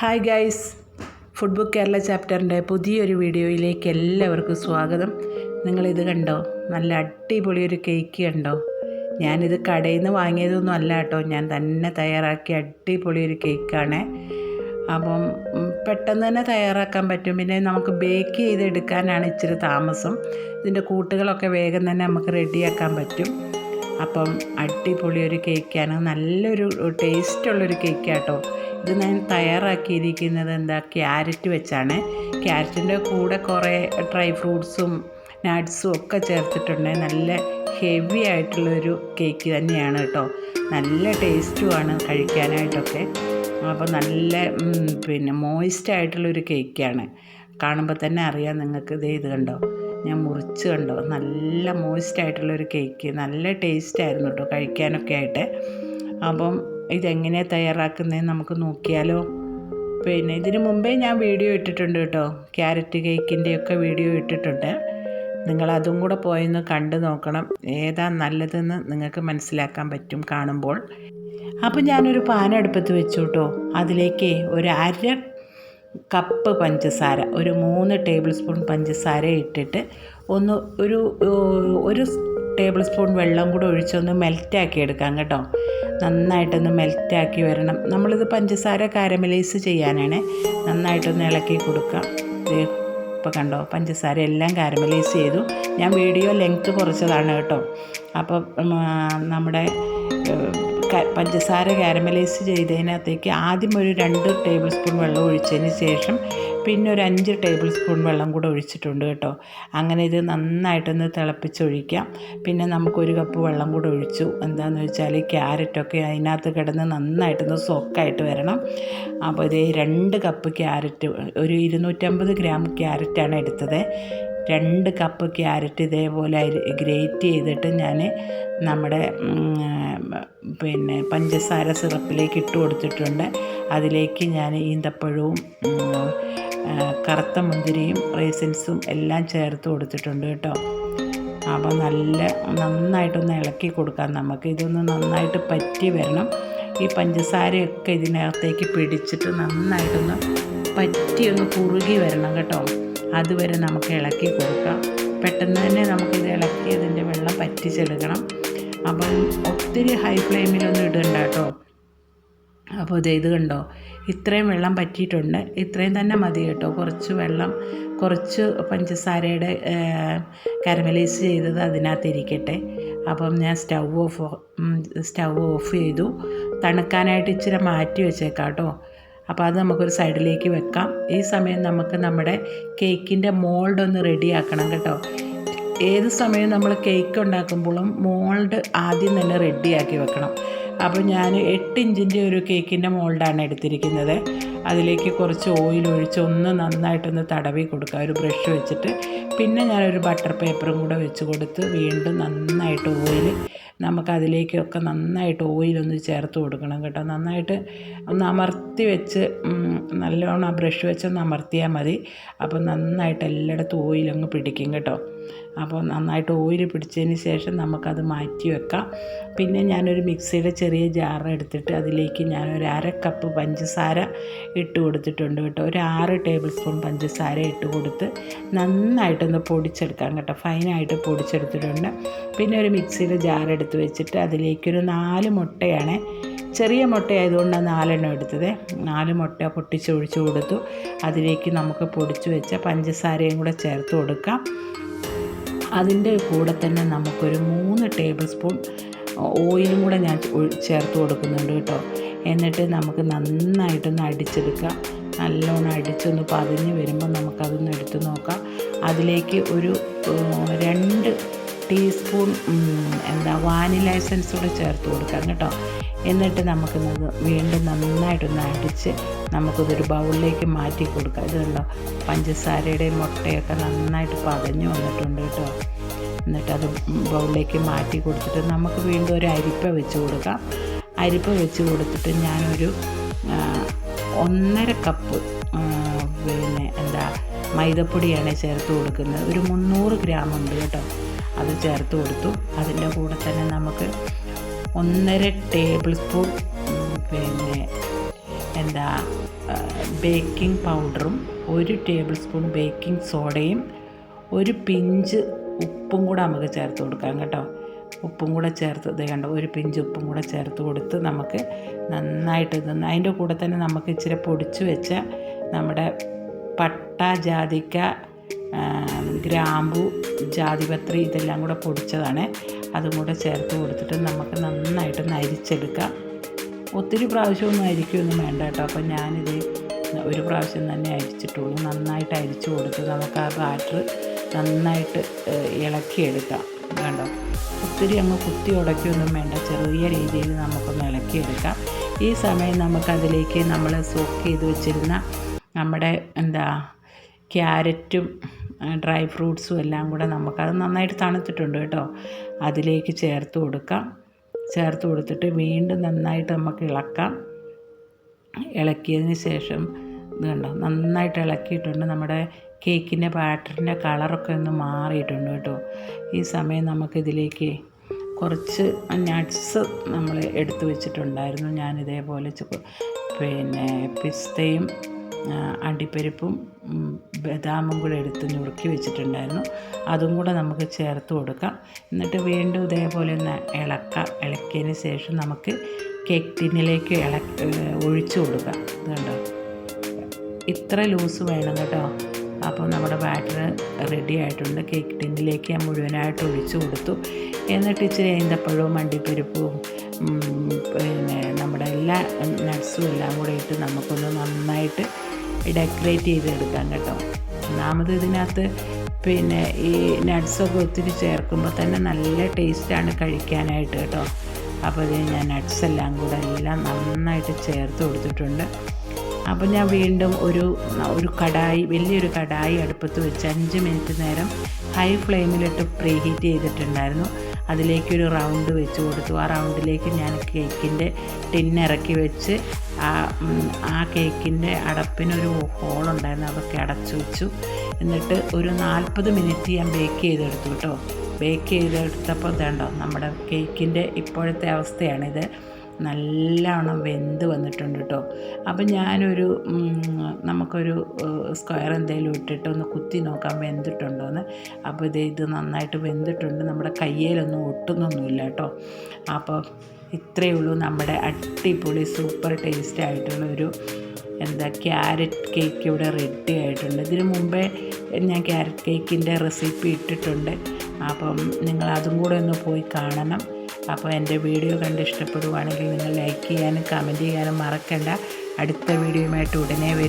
Hi guys food book Kerala ചാപ്റ്ററിന്റെ പുതിയൊരു വീഡിയോയിലേക്ക് എല്ലാവർക്കും സ്വാഗതം. നിങ്ങളിത് കണ്ടോ? നല്ല അടിപൊളി ഒരു കേക്ക് കണ്ടോ? ഞാനിത് കടയിൽ നിന്ന് വാങ്ങിയതൊന്നും അല്ല കേട്ടോ. ഞാൻ തന്നെ തയ്യാറാക്കിയ അടിപൊളി ഒരു കേക്കാണ് അപ്പം പെട്ടെന്ന് തന്നെ തയ്യാറാക്കാൻ പറ്റും. പിന്നെ നമുക്ക് ബേക്ക് ചെയ്തെടുക്കാനാണ് ഇച്ചിരി താമസം. ഇതിന്റെ കൂട്ടുകളൊക്കെ വേഗം തന്നെ നമുക്ക് റെഡിയാക്കാൻ പറ്റും. അപ്പം അടിപൊളി ഒരു കേക്കാണ് നല്ലൊരു ടേസ്റ്റുള്ളൊരു കേക്കാട്ടോ ഇത് ഞാൻ തയ്യാറാക്കിയിരിക്കുന്നത് എന്താ ക്യാരറ്റ് വെച്ചാണ്. ക്യാരറ്റിന്റെ കൂടെ കുറേ ഡ്രൈ ഫ്രൂട്ട്സും നട്ട്സും ഒക്കെ ചേർത്തിട്ടുണ്ട്. നല്ല ഹെവി ആയിട്ടുള്ളൊരു കേക്ക് തന്നെയാണ് കേട്ടോ. നല്ല ടേസ്റ്റുമാണ് കഴിക്കാനായിട്ടൊക്കെ. അപ്പോൾ നല്ല പിന്നെ മോയിസ്റ്റ് ആയിട്ടുള്ളൊരു കേക്കാണ്. കാണുമ്പോൾ തന്നെ അറിയാം നിങ്ങൾക്ക് ഇത് ഇത് കണ്ടോ. ഞാൻ മുറിച്ച് കണ്ടോ. നല്ല മോയിസ്റ്റ് ആയിട്ടുള്ളൊരു കേക്ക്. നല്ല ടേസ്റ്റ് ആയിരുന്നു കേട്ടോ കഴിക്കാനൊക്കെ ആയിട്ട്. അപ്പം ഇതെങ്ങനെയാണ് തയ്യാറാക്കുന്നതെന്ന് നമുക്ക് നോക്കിയാലോ. പിന്നെ ഇതിന് മുമ്പേ ഞാൻ വീഡിയോ ഇട്ടിട്ടുണ്ട് കേട്ടോ. ക്യാരറ്റ് കേക്കിന്റെയൊക്കെ വീഡിയോ ഇട്ടിട്ടുണ്ട്. നിങ്ങൾ അതും കൂടെ പോയൊന്ന് കണ്ടു നോക്കണം. ഏതാ നല്ലതെന്ന് നിങ്ങൾക്ക് മനസ്സിലാക്കാൻ പറ്റും കാണുമ്പോൾ. അപ്പോൾ ഞാനൊരു പാൻ അടുപ്പത്ത് വെച്ചു കേട്ടോ. അതിലേക്ക് ഒരു അര കപ്പ് പഞ്ചസാര ഒരു മൂന്ന് ടേബിൾ സ്പൂൺ പഞ്ചസാര ഇട്ടിട്ട് ഒന്ന് ഒരു ഒരു ടേബിൾ സ്പൂൺ വെള്ളം കൂടെ ഒഴിച്ചൊന്ന് മെൽറ്റാക്കി എടുക്കാം കേട്ടോ. നന്നായിട്ടൊന്ന് മെൽറ്റാക്കി വരണം. നമ്മളിത് പഞ്ചസാര കാരമലൈസ് ചെയ്യാനാണ്. നന്നായിട്ടൊന്ന് ഇളക്കി കൊടുക്കാം. ഇപ്പോൾ കണ്ടോ പഞ്ചസാര എല്ലാം കാരമലൈസ് ചെയ്തു. ഞാൻ വീഡിയോ ലെങ്ത്ത് കുറച്ചതാണ് കേട്ടോ. അപ്പോൾ നമ്മുടെ പഞ്ചസാര കാരമലൈസ് ചെയ്തതിനകത്തേക്ക് ആദ്യം ഒരു രണ്ട് ടേബിൾ സ്പൂൺ വെള്ളം ഒഴിച്ചതിന് ശേഷം പിന്നെ ഒരു അഞ്ച് ടേബിൾ സ്പൂൺ വെള്ളം കൂടെ ഒഴിച്ചിട്ടുണ്ട് കേട്ടോ. അങ്ങനെ ഇത് നന്നായിട്ടൊന്ന് തിളപ്പിച്ചൊഴിക്കാം. പിന്നെ നമുക്കൊരു കപ്പ് വെള്ളം കൂടെ ഒഴിച്ചു. എന്താണെന്ന് വെച്ചാൽ ക്യാരറ്റൊക്കെ അതിനകത്ത് കിടന്ന് നന്നായിട്ടൊന്ന് സോക്കായിട്ട് വരണം. അപ്പോൾ ഇതേ രണ്ട് കപ്പ് ക്യാരറ്റ് ഒരു ഇരുന്നൂറ്റമ്പത് ഗ്രാം ക്യാരറ്റാണ് എടുത്തത്. രണ്ട് കപ്പ് ക്യാരറ്റ് ഇതേപോലെ ഗ്രേറ്റ് ചെയ്തിട്ട് ഞാൻ നമ്മുടെ പിന്നെ പഞ്ചസാര സിറപ്പിലേക്ക് ഇട്ട് കൊടുത്തിട്ടുണ്ട്. അതിലേക്ക് ഞാൻ ഈന്തപ്പഴവും കറുത്ത മുന്തിരിയും റേസിൻസും എല്ലാം ചേർത്ത് കൊടുത്തിട്ടുണ്ട് കേട്ടോ. അപ്പോൾ നല്ല നന്നായിട്ടൊന്ന് ഇളക്കി കൊടുക്കാം നമുക്ക്. ഇതൊന്ന് നന്നായിട്ട് പറ്റി വരണം. ഈ പഞ്ചസാരയൊക്കെ ഇതിനകത്തേക്ക് പിടിച്ചിട്ട് നന്നായിട്ടൊന്ന് പറ്റി ഒന്ന് കുറുകി വരണം കേട്ടോ. അതുവരെ നമുക്ക് ഇളക്കി കൊടുക്കാം. പെട്ടെന്ന് തന്നെ നമുക്കിത് ഇളക്കി അതിന്റെ വെള്ളം പറ്റിച്ചെടുക്കണം. അപ്പം ഒത്തിരി ഹൈ ഫ്ലെയിമിലൊന്നും ഇടണ്ട കേട്ടോ. അപ്പോൾ ഇത് ഇത് കണ്ടോ? ഇത്രയും വെള്ളം പറ്റിയിട്ടുണ്ട്. ഇത്രയും തന്നെ മതി കേട്ടോ. കുറച്ച് വെള്ളം കുറച്ച് പഞ്ചസാരയുടെ കരമലൈസ് ചെയ്തത് അതിനകത്ത് ഇരിക്കട്ടെ അപ്പം ഞാൻ സ്റ്റൗ ഓഫ് സ്റ്റൗ ഓഫ് ചെയ്തു. തണുക്കാനായിട്ട് ഇച്ചിരി മാറ്റി വെച്ചേക്കാം കേട്ടോ. അപ്പോൾ അത് നമുക്കൊരു സൈഡിലേക്ക് വെക്കാം. ഈ സമയം നമുക്ക് നമ്മുടെ കേക്കിന്റെ മോൾഡ് ഒന്ന് റെഡിയാക്കണം കേട്ടോ. ഏത് സമയം നമ്മൾ കേക്ക് ഉണ്ടാക്കുമ്പോഴും മോൾഡ് ആദ്യം തന്നെ റെഡിയാക്കി വെക്കണം. അപ്പോൾ ഞാൻ എട്ട് ഇഞ്ചിന്റെ ഒരു കേക്കിന്റെ മോൾഡാണ് എടുത്തിരിക്കുന്നത്. അതിലേക്ക് കുറച്ച് ഓയിൽ ഒഴിച്ച് ഒന്ന് നന്നായിട്ടൊന്ന് തടവി കൊടുക്കുക. ഒരു ബ്രഷ് വെച്ചിട്ട്. പിന്നെ ഞാനൊരു ബട്ടർ പേപ്പറും കൂടെ വെച്ച് കൊടുത്ത് വീണ്ടും നന്നായിട്ട് ഓയിൽ നമുക്ക് അതിലേക്കൊക്കെ നന്നായിട്ട് ഓയിലൊന്ന് ചേർത്ത് കൊടുക്കണം കേട്ടോ. നന്നായിട്ട് ഒന്ന് അമർത്തി വെച്ച് നല്ലോണം ബ്രഷ് വെച്ച് ഒന്ന് അമർത്തിയാൽ മതി. അപ്പോൾ നന്നായിട്ട് എല്ലായിടത്തും ഓയിലങ്ങ് പിടിക്കും കേട്ടോ. അപ്പോൾ നന്നായിട്ട് ഓയിൽ പിടിച്ചതിന് ശേഷം നമുക്കത് മാറ്റി വെക്കാം. പിന്നെ ഞാനൊരു മിക്സിയുടെ ചെറിയ ജാർ എടുത്തിട്ട് അതിലേക്ക് ഞാനൊരു അര കപ്പ് പഞ്ചസാര ഇട്ട് കൊടുത്തിട്ടുണ്ട് കേട്ടോ. ഒരു ആറ് ടേബിൾ സ്പൂൺ പഞ്ചസാര ഇട്ട് കൊടുത്ത് നന്നായിട്ടൊന്ന് പൊടിച്ചെടുക്കാം കേട്ടോ. ഫൈനായിട്ട് പൊടിച്ചെടുത്തിട്ടുണ്ട്. പിന്നെ ഒരു മിക്സിയുടെ ജാർ എടുത്ത് വെച്ചിട്ട് അതിലേക്കൊരു നാല് മുട്ടയാണ്. ചെറിയ മുട്ട ആയതുകൊണ്ടാണ് നാലെണ്ണം എടുത്തത്. നാല് മുട്ട പൊട്ടിച്ചൊഴിച്ച് കൊടുത്തു. അതിലേക്ക് നമുക്ക് പൊടിച്ച് വെച്ച പഞ്ചസാരയും കൂടെ ചേർത്ത് കൊടുക്കാം. അതിന്റെ കൂടെ തന്നെ നമുക്കൊരു മൂന്ന് ടേബിൾ സ്പൂൺ ഓയിലും കൂടെ ഞാൻ ചേർത്ത് കൊടുക്കുന്നുണ്ട് കേട്ടോ. എന്നിട്ട് നമുക്ക് നന്നായിട്ടൊന്ന് അടിച്ചെടുക്കാം. നല്ലോണം അടിച്ചൊന്ന് പതിഞ്ഞ് വരുമ്പോൾ നമുക്കതൊന്ന് എടുത്ത് നോക്കാം. അതിലേക്ക് ഒരു രണ്ട് ടീസ്പൂൺ എന്താ വാനില എസൻസ് കൂടെ ചേർത്ത് കൊടുക്കാം കേട്ടോ. എന്നിട്ട് നമുക്ക് വീണ്ടും നന്നായിട്ടൊന്ന് അടിച്ച് നമുക്കിതൊരു ബൗളിലേക്ക് മാറ്റി കൊടുക്കാം. ഇത് കണ്ടോ പഞ്ചസാരയുടെയും മുട്ടയൊക്കെ നന്നായിട്ട് പതഞ്ഞു വന്നിട്ടുണ്ട് കേട്ടോ. എന്നിട്ട് അത് ബൗളിലേക്ക് മാറ്റി കൊടുത്തിട്ട് നമുക്ക് വീണ്ടും ഒരു അരിപ്പ വെച്ച് കൊടുക്കാം. അരിപ്പ വെച്ച് കൊടുത്തിട്ട് ഞാനൊരു ഒന്നര കപ്പ് പിന്നെ എന്താ മൈദപ്പൊടിയാണ് ചേർത്ത് കൊടുക്കുന്നത്. ഒരു മുന്നൂറ് ഗ്രാം ഉണ്ട് കേട്ടോ. അത് ചേർത്ത് കൊടുത്തു. അതിന്റെ കൂടെ തന്നെ നമുക്ക് ഒന്നര ടേബിൾ സ്പൂൺ പിന്നെ എന്താ ബേക്കിംഗ് പൗഡറും ഒരു ടേബിൾ സ്പൂൺ ബേക്കിംഗ് സോഡയും ഒരു പിഞ്ച് ഉപ്പും കൂടെ നമുക്ക് ചേർത്ത് കൊടുക്കാം കേട്ടോ. ഉപ്പും കൂടെ ചേർത്ത് ഇത് കണ്ടോ ഒരു പിഞ്ച് ഉപ്പും കൂടെ ചേർത്ത് കൊടുത്ത് നമുക്ക് നന്നായിട്ട് ഇത് അതിന്റെ കൂടെ തന്നെ നമുക്ക് ഇച്ചിരി പൊടിച്ച് വെച്ച നമ്മുടെ പട്ട ജാതിക്ക ഗ്രാമ്പു ജാതിപത്രി ഇതെല്ലാം കൂടെ പൊടിച്ചതാണ്. അതും കൂടെ ചേർത്ത് കൊടുത്തിട്ട് നമുക്ക് നന്നായിട്ട് നരിച്ചെടുക്കാം. ഒത്തിരി പ്രാവശ്യമൊന്നും അരിക്കൊന്നും വേണ്ട കേട്ടോ. അപ്പം ഞാനിത് ഒരു പ്രാവശ്യം തന്നെ അരിച്ചിട്ടുള്ളൂ. നന്നായിട്ട് അരിച്ചു കൊടുത്ത് നമുക്ക് ആ ബാറ്റർ നന്നായിട്ട് ഇളക്കിയെടുക്കാം. കണ്ടോ? ഒത്തിരി അങ്ങ് കുത്തി ഉടയ്ക്കൊന്നും വേണ്ട. ചെറിയ രീതിയിൽ നമുക്കൊന്ന് ഇളക്കിയെടുക്കാം. ഈ സമയം നമുക്കതിലേക്ക് നമ്മൾ സോക്ക് ചെയ്ത് വെച്ചിരുന്ന നമ്മുടെ എന്താ ക്യാരറ്റും ഡ്രൈ ഫ്രൂട്ട്സും എല്ലാം കൂടെ നമുക്കത് നന്നായിട്ട് തണുത്തിട്ടുണ്ട് കേട്ടോ. അതിലേക്ക് ചേർത്ത് കൊടുക്കാം. ചേർത്ത് കൊടുത്തിട്ട് വീണ്ടും നന്നായിട്ട് നമുക്ക് ഇളക്കാം. ഇളക്കിയതിന് ശേഷം ഇത് കണ്ടോ? നന്നായിട്ട് ഇളക്കിയിട്ടുണ്ട്. നമ്മുടെ കേക്കിന്റെ ബാറ്ററിന്റെ കളറൊക്കെ ഒന്ന് മാറിയിട്ടുണ്ട് കേട്ടോ. ഈ സമയം നമുക്കിതിലേക്ക് കുറച്ച് നട്ട്സ് നമ്മൾ എടുത്തു വെച്ചിട്ടുണ്ടായിരുന്നു. ഞാനിതേപോലെ പിന്നെ പിസ്തയും അണ്ടിപ്പരിപ്പും ബദാമും കൂടെ എടുത്ത് നുറുക്കി വെച്ചിട്ടുണ്ടായിരുന്നു. അതും കൂടെ നമുക്ക് ചേർത്ത് കൊടുക്കാം. എന്നിട്ട് വീണ്ടും ഇതേപോലെ ഒന്ന് ഇളക്കാം. ഇളക്കിയതിന് ശേഷം നമുക്ക് കേക്ക് ടിന്നിലേക്ക് ഇള ഒഴിച്ചു കൊടുക്കാം. ഇതുണ്ടോ ഇത്ര ലൂസ് വേണം കേട്ടോ. അപ്പോൾ നമ്മുടെ ബാറ്റർ റെഡി ആയിട്ടുണ്ട്. കേക്ക് ടിന്നിലേക്ക് ഞാൻ മുഴുവനായിട്ട് ഒഴിച്ചു കൊടുത്തു. എന്നിട്ട് ഇച്ചിരി ഈന്തപ്പഴവും അണ്ടിപ്പരിപ്പും പിന്നെ നമ്മുടെ എല്ലാ നട്ട്സും എല്ലാം കൂടെ ഇട്ട് നമുക്കൊന്ന് നന്നായിട്ട് ഡെക്കറേറ്റ് ചെയ്തെടുക്കാം കേട്ടോ. ഒന്നാമത് ഇതിനകത്ത് പിന്നെ ഈ നട്ട്സൊക്കെ ഒത്തിരി ചേർക്കുമ്പോൾ തന്നെ നല്ല ടേസ്റ്റാണ് കഴിക്കാനായിട്ട് കേട്ടോ. അപ്പോൾ ഇത് ഞാൻ നട്ട്സ് എല്ലാം കൂടെ എല്ലാം നന്നായിട്ട് ചേർത്ത് കൊടുത്തിട്ടുണ്ട്. അപ്പോൾ ഞാൻ വീണ്ടും ഒരു ഒരു കടായി വലിയൊരു കടായി അടുപ്പത്ത് വെച്ച് അഞ്ച് മിനിറ്റ് നേരം ഹൈ ഫ്ലെയിമിലിട്ട് പ്രീ ഹീറ്റ് ചെയ്തിട്ടുണ്ടായിരുന്നു. അതിലേക്കൊരു റൗണ്ട് വെച്ച് കൊടുത്തു. ആ റൗണ്ടിലേക്ക് ഞാൻ കേക്കിന്റെ ടിന്നിറക്കി വെച്ച് ആ ആ കേക്കിന്റെ അടപ്പിനൊരു ഹോളുണ്ടായിരുന്നു. അതൊക്കെ അടച്ചു വെച്ചു. എന്നിട്ട് ഒരു നാൽപ്പത് മിനിറ്റ് ഞാൻ ബേക്ക് ചെയ്തെടുത്തു കേട്ടോ. ബേക്ക് ചെയ്തെടുത്തപ്പോൾ ഇതുണ്ടോ നമ്മുടെ കേക്കിന്റെ ഇപ്പോഴത്തെ അവസ്ഥയാണിത്. നല്ലവണ്ണം വെന്ത് വന്നിട്ടുണ്ട് കേട്ടോ അപ്പം ഞാനൊരു നമുക്കൊരു സ്ക്വയർ എന്തെങ്കിലും ഇട്ടിട്ട് ഒന്ന് കുത്തി നോക്കാം വെന്തിട്ടുണ്ടോ എന്ന് അപ്പോൾ ഇത് ഇത് നന്നായിട്ട് വെന്തിട്ടുണ്ട്. നമ്മുടെ കയ്യിലൊന്നും ഒട്ടുന്നൊന്നുമില്ല കേട്ടോ അപ്പോൾ ഇത്രയേ ഉള്ളൂ. നമ്മുടെ അടിപൊളി സൂപ്പർ ടേസ്റ്റ് ആയിട്ടുള്ള ഒരു എന്താ ക്യാരറ്റ് കേക്ക് ഇവിടെ റെഡി ആയിട്ടുണ്ട്. ഇതിനു മുമ്പേ ഞാൻ ക്യാരറ്റ് കേക്കിന്റെ റെസിപ്പി ഇട്ടിട്ടുണ്ട്. അപ്പം നിങ്ങൾ അതും കൂടെ ഒന്ന് പോയി കാണണം. അപ്പോൾ എന്റെ വീഡിയോ കണ്ട് ഇഷ്ടപ്പെടുവാണെങ്കിൽ നിങ്ങൾ ലൈക്ക് ചെയ്യാനും കമന്റ് ചെയ്യാനും മറക്കണ്ട. അടുത്ത വീഡിയോയുമായിട്ട് ഉടനെ വരും.